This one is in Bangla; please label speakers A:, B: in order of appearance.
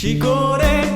A: শিকড়ে